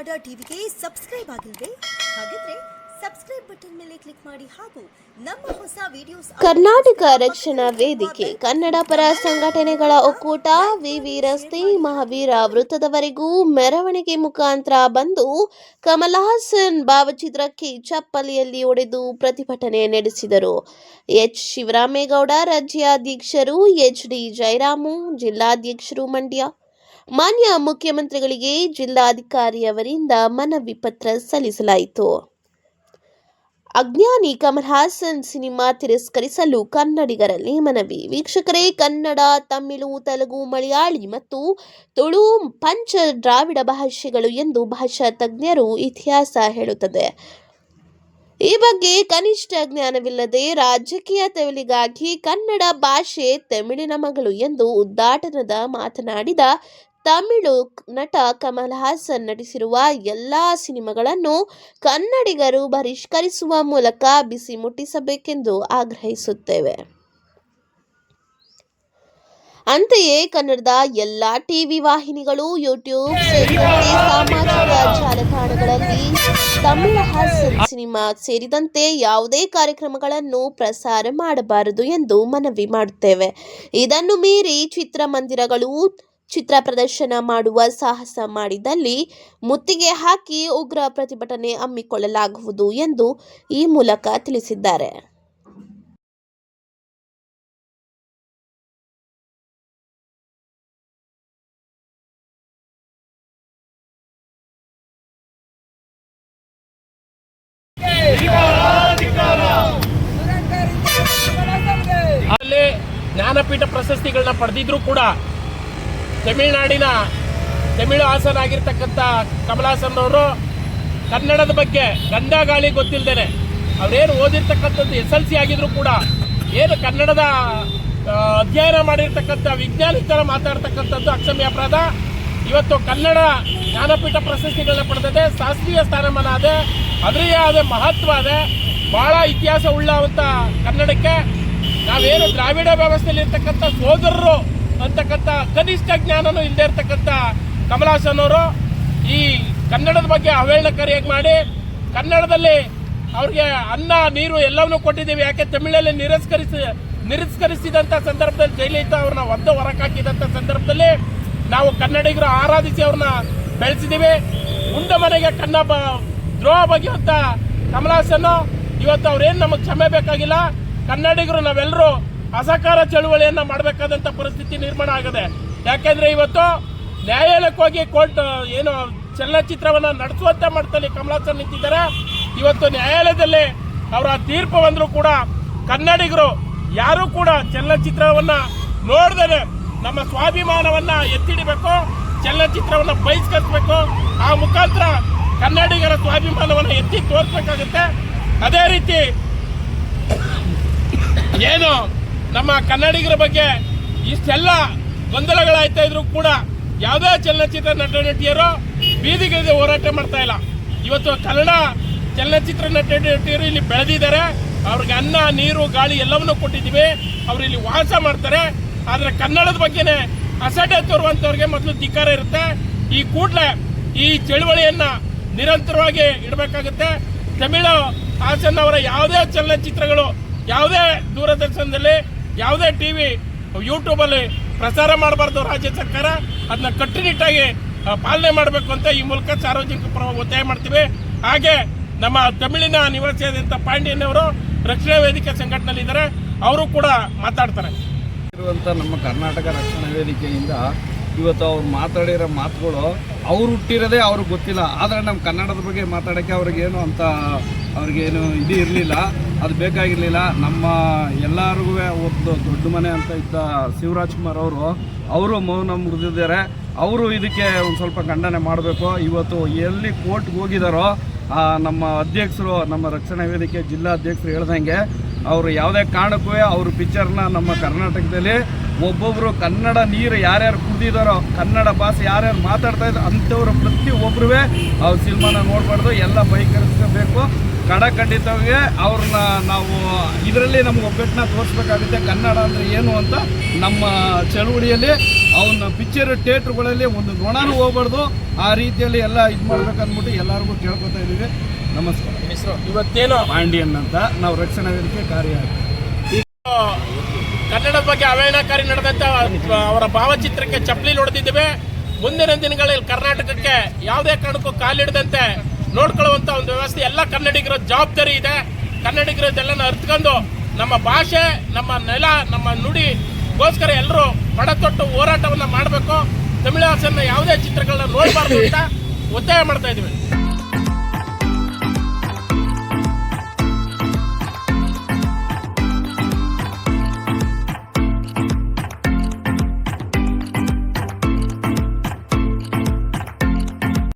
ಟಿವಿಗೆ ಸಬ್ಸ್ಕ್ರೈಬ್ ಆಗಿಲ್ವೇ? ಹಾಗಿದ್ರೆ subscribe button ಮೇಲೆ ಕ್ಲಿಕ್ ಮಾಡಿ ಹಾಗೂ ನಮ್ಮ ಹೊಸ ವಿಡಿಯೋಸ್ ಕರ್ನಾಟಕ ರಕ್ಷಣಾ ವೇದಿಕೆ ಕನ್ನಡ ಪರ ಸಂಘಟನೆಗಳ ಒಕ್ಕೂಟ ವಿವಿ ರಸ್ತೆ ಮಹಾವೀರ ವೃತ್ತದವರೆಗೂ ಮೆರವಣಿಗೆ ಮುಖಾಂತರ ಬಂದು ಕಮಲ್ ಹಾಸನ್ ಭಾವಚಿತ್ರಕ್ಕೆ ಚಪ್ಪಲಿಯಲ್ಲಿ ಒಡೆದು ಪ್ರತಿಭಟನೆ ನಡೆಸಿದರು. ಎಚ್. ಶಿವರಾಮೇಗೌಡ ರಾಜ್ಯಾಧ್ಯಕ್ಷರು ಎಚ್. ಡಿ. ಜಯರಾಮು ಜಿಲ್ಲಾಧ್ಯಕ್ಷರು ಮಂಡ್ಯ. ಮಾನ್ಯ ಮುಖ್ಯಮಂತ್ರಿಗಳಿಗೆ ಜಿಲ್ಲಾಧಿಕಾರಿಯವರಿಂದ ಮನವಿ ಪತ್ರ ಸಲ್ಲಿಸಲಾಯಿತು. ಅಜ್ಞಾನಿ ಕಮಲ್ ಹಾಸನ್ ಸಿನಿಮಾ ತಿರಸ್ಕರಿಸಲು ಕನ್ನಡಿಗರಲ್ಲಿ ಮನವಿ. ವೀಕ್ಷಕರೇ, ಕನ್ನಡ, ತಮಿಳು, ತೆಲುಗು, ಮಲಯಾಳಿ ಮತ್ತು ತುಳು ಪಂಚ ದ್ರಾವಿಡ ಭಾಷೆಗಳು ಎಂದು ಭಾಷಾ ತಜ್ಞರು ಇತಿಹಾಸ ಹೇಳುತ್ತದೆ. ಈ ಬಗ್ಗೆ ಕನಿಷ್ಠ ಜ್ಞಾನವಿಲ್ಲದೆ ರಾಜಕೀಯ ತೆವಲಿಗಾಗಿ ಕನ್ನಡ ಭಾಷೆ ತಮಿಳಿನ ಮಗಳು ಎಂದು ಉದ್ದಾಟನದ ಮಾತನಾಡಿದ ತಮಿಳು ನಟ ಕಮಲ್ ಹಾಸನ್ ನಟಿಸಿರುವ ಎಲ್ಲಾ ಸಿನಿಮಾಗಳನ್ನು ಕನ್ನಡಿಗರು ಬಹಿಷ್ಕರಿಸುವ ಮೂಲಕ ಬಿಸಿ ಮುಟ್ಟಿಸಬೇಕೆಂದು ಆಗ್ರಹಿಸುತ್ತೇವೆ. ಅಂತೆಯೇ ಕನ್ನಡದ ಎಲ್ಲ ಟಿವಿ ವಾಹಿನಿಗಳು, ಯೂಟ್ಯೂಬ್ ಸೇರಿದಂತೆ ಸಾಮಾಜಿಕ ಜಾಲತಾಣಗಳಲ್ಲಿ ತಮಿಳ ಹಾಸನ್ ಸಿನಿಮಾ ಸೇರಿದಂತೆ ಯಾವುದೇ ಕಾರ್ಯಕ್ರಮಗಳನ್ನು ಪ್ರಸಾರ ಮಾಡಬಾರದು ಎಂದು ಮನವಿ ಮಾಡುತ್ತೇವೆ. ಇದನ್ನು ಮೀರಿ ಚಿತ್ರಮಂದಿರಗಳು ಚಿತ್ರ ಪ್ರದರ್ಶನ ಮಾಡುವ ಸಾಹಸ ಮಾಡಿದಲ್ಲಿ ಮುತ್ತಿಗೆ ಹಾಕಿ ಉಗ್ರ ಪ್ರತಿಭಟನೆ ಹಮ್ಮಿಕೊಳ್ಳಲಾಗುವುದು ಎಂದು ಈ ಮೂಲಕ ತಿಳಿಸಿದ್ದಾರೆ. ಜ್ಞಾನಪೀಠ ಪ್ರಶಸ್ತಿಗಳನ್ನ ಪಡೆದಿದ್ರು ಕೂಡ ತಮಿಳುನಾಡಿನ ತಮಿಳು ಹಾಸನ ಆಗಿರ್ತಕ್ಕಂಥ ಕಮಲಾಸನ್ ಅವರು ಕನ್ನಡದ ಬಗ್ಗೆ ಗಂಧ ಗಾಳಿ ಗೊತ್ತಿಲ್ಲದೇನೆ ಅವರೇನು ಓದಿರ್ತಕ್ಕಂಥದ್ದು ಎಸ್ ಎಲ್ ಸಿ ಆಗಿದ್ರು ಕೂಡ ಏನು ಕನ್ನಡದ ಅಧ್ಯಯನ ಮಾಡಿರ್ತಕ್ಕಂಥ ವಿಜ್ಞಾನಿ ಥರ ಮಾತಾಡ್ತಕ್ಕಂಥದ್ದು ಅಕ್ಷಮ್ಯ ಅಪರಾಧ ಇವತ್ತು ಕನ್ನಡ ಜ್ಞಾನಪೀಠ ಪ್ರಶಸ್ತಿಗಳನ್ನ ಪಡೆದಿದೆ, ಶಾಸ್ತ್ರೀಯ ಸ್ಥಾನಮಾನ ಅದೇ ಅದರೇ ಆದ ಮಹತ್ವ ಅದೇ, ಬಹಳ ಇತಿಹಾಸ ಉಳ್ಳವಂತ ಕನ್ನಡಕ್ಕೆ. ನಾವೇನು ದ್ರಾವಿಡ ವ್ಯವಸ್ಥೆಯಲ್ಲಿ ಇರ್ತಕ್ಕಂಥ ಸೋದರರು ಅಂತಕ್ಕಂಥ ಕನಿಷ್ಠ ಜ್ಞಾನನೂ ಇಲ್ಲದೆ ಇರ್ತಕ್ಕಂಥ ಕಮಲಾಸನ್ ಅವರು ಈ ಕನ್ನಡದ ಬಗ್ಗೆ ಅವಹೇಳನಕಾರಿಯಾಗಿ ಮಾಡಿ, ಕನ್ನಡದಲ್ಲಿ ಅವ್ರಿಗೆ ಅನ್ನ, ನೀರು ಎಲ್ಲವನ್ನೂ ಕೊಟ್ಟಿದ್ದೀವಿ. ಯಾಕೆ ತಮಿಳಲ್ಲಿ ನಿರಸ್ಕರಿಸಿ, ನಿರಸ್ಕರಿಸಿದಂಥ ಸಂದರ್ಭದಲ್ಲಿ ಜೈಲಿತ ಅವ್ರನ್ನ ಒದ್ದು ಹೊರಕಾಕಿದಂಥ ಸಂದರ್ಭದಲ್ಲಿ ನಾವು ಕನ್ನಡಿಗರು ಆರಾಧಿಸಿ ಅವ್ರನ್ನ ಬೆಳೆಸಿದ್ದೀವಿ. ಮುಂದೆ ಮನೆಗೆ ಕನ್ನ ಬ- ದ್ರೋಹ ಬಗೆಯುವಂಥ ಕಮಲಾಸನ್ನು ಇವತ್ತು ಅವ್ರೇನು ನಮಗೆ ಕ್ಷಮೆ ಬೇಕಾಗಿಲ್ಲ. ಕನ್ನಡಿಗರು ನಾವೆಲ್ಲರೂ ಅಸಹಕಾರ ಚಳುವಳಿಯನ್ನ ಮಾಡಬೇಕಾದಂತ ಪರಿಸ್ಥಿತಿ ನಿರ್ಮಾಣ ಆಗದೆ. ಯಾಕೆಂದ್ರೆ ಇವತ್ತು ನ್ಯಾಯಾಲಯಕ್ಕೋಗಿ ಕೋರ್ಟ್ ಏನು ಚಲನಚಿತ್ರವನ್ನ ನಡೆಸುವಂತೆ ಮಾಡ್ತಲ್ಲಿ ಕಮಲಾಸನ್ ನಿಂತಿದ್ದಾರೆ. ಇವತ್ತು ನ್ಯಾಯಾಲಯದಲ್ಲಿ ಅವರ ತೀರ್ಪು ಬಂದರೂ ಕೂಡ ಕನ್ನಡಿಗರು ಯಾರು ಕೂಡ ಚಲನಚಿತ್ರವನ್ನ ನೋಡ್ದೇನೆ ನಮ್ಮ ಸ್ವಾಭಿಮಾನವನ್ನ ಎತ್ತಿಡಬೇಕು, ಚಲನಚಿತ್ರವನ್ನ ಬಹಿಷ್ಕರಿಸಬೇಕು. ಆ ಮುಖಾಂತರ ಕನ್ನಡಿಗರ ಸ್ವಾಭಿಮಾನವನ್ನ ಎತ್ತಿ ತೋರಿಸಬೇಕಾಗುತ್ತೆ. ಅದೇ ರೀತಿ ಏನು ನಮ್ಮ ಕನ್ನಡಿಗರ ಬಗ್ಗೆ ಇಷ್ಟೆಲ್ಲ ಗೊಂದಲಗಳಾಯ್ತಾ ಇದ್ರು ಕೂಡ ಯಾವುದೇ ಚಲನಚಿತ್ರ ನಟ ನಟಿಯರು ಬೀದಿಗಿಳಿದು ಹೋರಾಟ ಮಾಡ್ತಾ ಇಲ್ಲ. ಇವತ್ತು ಕನ್ನಡ ಚಲನಚಿತ್ರ ನಟ ನಟಿಯರು ಇಲ್ಲಿ ಬೆಳೆದಿದ್ದಾರೆ. ಅವ್ರಿಗೆ ಅನ್ನ, ನೀರು, ಗಾಳಿ ಎಲ್ಲವನ್ನೂ ಕೊಟ್ಟಿದ್ದೀವಿ. ಅವ್ರು ಇಲ್ಲಿ ವಾಸ ಮಾಡ್ತಾರೆ. ಆದರೆ ಕನ್ನಡದ ಬಗ್ಗೆನೇ ಅಸಡ್ಡೆ ತೋರುವಂತವ್ರಿಗೆ ಮೊದಲು ಧಿಕ್ಕಾರ ಇರುತ್ತೆ. ಈ ಕೂಡಲೇ ಈ ಚಳುವಳಿಯನ್ನು ನಿರಂತರವಾಗಿ ಇಡಬೇಕಾಗುತ್ತೆ. ತಮಿಳು ಹಾಸನ್ ಅವರ ಯಾವುದೇ ಚಲನಚಿತ್ರಗಳು ಯಾವುದೇ ದೂರದರ್ಶನದಲ್ಲಿ ಯಾವುದೇ ಟಿವಿ ಯೂಟ್ಯೂಬ್ ಅಲ್ಲಿ ಪ್ರಸಾರ ಮಾಡಬಾರ್ದು ರಾಜ್ಯ ಸರ್ಕಾರ ಅದನ್ನ ಕಟ್ಟುನಿಟ್ಟಾಗಿ ಪಾಲನೆ ಮಾಡಬೇಕು ಅಂತ ಈ ಮೂಲಕ ಸಾರ್ವಜನಿಕ ಒತ್ತಾಯ ಮಾಡ್ತೀವಿ. ಹಾಗೆ ನಮ್ಮ ತಮಿಳಿನ ನಿವಾಸಿಯಾದಂಥ ಪಾಂಡ್ಯನ್ ಅವರು ರಕ್ಷಣಾ ವೇದಿಕೆ ಸಂಘಟನೆಯಲ್ಲಿದ್ದಾರೆ. ಅವರು ಕೂಡ ಮಾತಾಡ್ತಾರೆ. ಇರುವಂಥ ನಮ್ಮ ಕರ್ನಾಟಕ ರಕ್ಷಣಾ ವೇದಿಕೆಯಿಂದ ಇವತ್ತು ಅವ್ರು ಮಾತಾಡಿರೋ ಮಾತುಗಳು ಅವ್ರು ಹುಟ್ಟಿರೋದೇ ಅವ್ರಿಗೆ ಗೊತ್ತಿಲ್ಲ. ಆದರೆ ನಮ್ಮ ಕನ್ನಡದ ಬಗ್ಗೆ ಮಾತಾಡೋಕ್ಕೆ ಅವ್ರಿಗೇನು ಅಂತ ಅವ್ರಿಗೇನು ಇದು ಇರಲಿಲ್ಲ. ಅದು ಬೇಕಾಗಿರಲಿಲ್ಲ. ನಮ್ಮ ಎಲ್ಲರಿಗೂ ಒಂದು ದೊಡ್ಡ ಮನೆ ಅಂತ ಇದ್ದ ಶಿವರಾಜ್ ಕುಮಾರ್ ಅವರು ಅವರು ಮೌನ ಮುರಿದಿದ್ದಾರೆ. ಅವರು ಇದಕ್ಕೆ ಒಂದು ಸ್ವಲ್ಪ ಖಂಡನೆ ಮಾಡಬೇಕು. ಇವತ್ತು ಎಲ್ಲಿ ಕೋರ್ಟ್ಗೆ ಹೋಗಿದ್ದಾರೋ ನಮ್ಮ ಅಧ್ಯಕ್ಷರು, ನಮ್ಮ ರಕ್ಷಣಾ ವೇದಿಕೆ ಜಿಲ್ಲಾ ಅಧ್ಯಕ್ಷರು ಹೇಳ್ದಂಗೆ ಅವರು ಯಾವುದೇ ಕಾರಣಕ್ಕೂ ಅವ್ರ ಪಿಕ್ಚರ್ನ ನಮ್ಮ ಕರ್ನಾಟಕದಲ್ಲಿ ಒಬ್ಬೊಬ್ಬರು ಕನ್ನಡ ನೀರು ಯಾರ್ಯಾರು ಕುಡಿದಿದ್ದಾರೋ ಕನ್ನಡ ಭಾಷೆ ಯಾರ್ಯಾರು ಮಾತಾಡ್ತಾ ಅಂಥವ್ರು ಪ್ರತಿ ಒಬ್ಬರೂ ಅವ್ರ ಸಿನಿಮಾನ ನೋಡಬಾರ್ದು, ಎಲ್ಲ ಬೈಕರಿಸ್ಕೊಬೇಕು ಕಡ ಖಂಡಿತವಾಗಿ ಅವ್ರನ್ನ ನಾವು ಇದರಲ್ಲಿ ನಮ್ಗೆ ಒಗ್ಗಟ್ಟನ್ನ ತೋರಿಸ್ಬೇಕಾಗುತ್ತೆ, ಕನ್ನಡ ಅಂದರೆ ಏನು ಅಂತ ನಮ್ಮ ಚಳುವಳಿಯಲ್ಲಿ ಅವನ್ನ ಪಿಕ್ಚರ್ ಥಿಯೇಟ್ರ್ಗಳಲ್ಲಿ ಒಂದು ನೊಣನೂ ಹೋಗ್ಬಾರ್ದು. ಆ ರೀತಿಯಲ್ಲಿ ಎಲ್ಲ ಇದು ಮಾಡ್ಬೇಕು ಅಂದ್ಬಿಟ್ಟು ಎಲ್ಲರಿಗೂ ಕೇಳ್ಕೊತಾ ಇದ್ದೀವಿ. ನಮಸ್ಕಾರ. ಹೆಸರು? ಇವತ್ತೇನು? ಪಾಂಡಿಯನ್ ಅಂತ. ನಾವು ರಕ್ಷಣಾ ವೇದಿಕೆ ಕಾರ್ಯ ಕನ್ನಡದ ಬಗ್ಗೆ ಅವಹೇಳನಕಾರಿ ನಡೆದಂತ ಅವರ ಭಾವಚಿತ್ರಕ್ಕೆ ಚಪ್ಪಲಿ ಹೊಡೆದಿದ್ದೇವೆ. ಮುಂದಿನ ದಿನಗಳಲ್ಲಿ ಕರ್ನಾಟಕಕ್ಕೆ ಯಾವುದೇ ಕಾರಣಕ್ಕೂ ಕಾಲಿಡದಂತೆ ನೋಡ್ಕೊಳ್ಳುವಂತ ಒಂದು ವ್ಯವಸ್ಥೆ. ಎಲ್ಲ ಕನ್ನಡಿಗರ ಜವಾಬ್ದಾರಿ ಇದೆ. ಕನ್ನಡಿಗರದೆಲ್ಲನ ಅರ್ತ್ಕೊಂಡು ನಮ್ಮ ಭಾಷೆ ನಮ್ಮ ನೆಲ ನಮ್ಮ ನುಡಿಗೋಸ್ಕರ ಎಲ್ಲರೂ ಪಡತೊಟ್ಟು ಹೋರಾಟವನ್ನು ಮಾಡಬೇಕು. ತಮಿಳು ಭಾಷೆನ ಯಾವುದೇ ಚಿತ್ರಗಳನ್ನ ನೋಡಬಾರ್ದು ಅಂತ ಒತ್ತಾಯ ಮಾಡ್ತಾ ಇದೀವಿ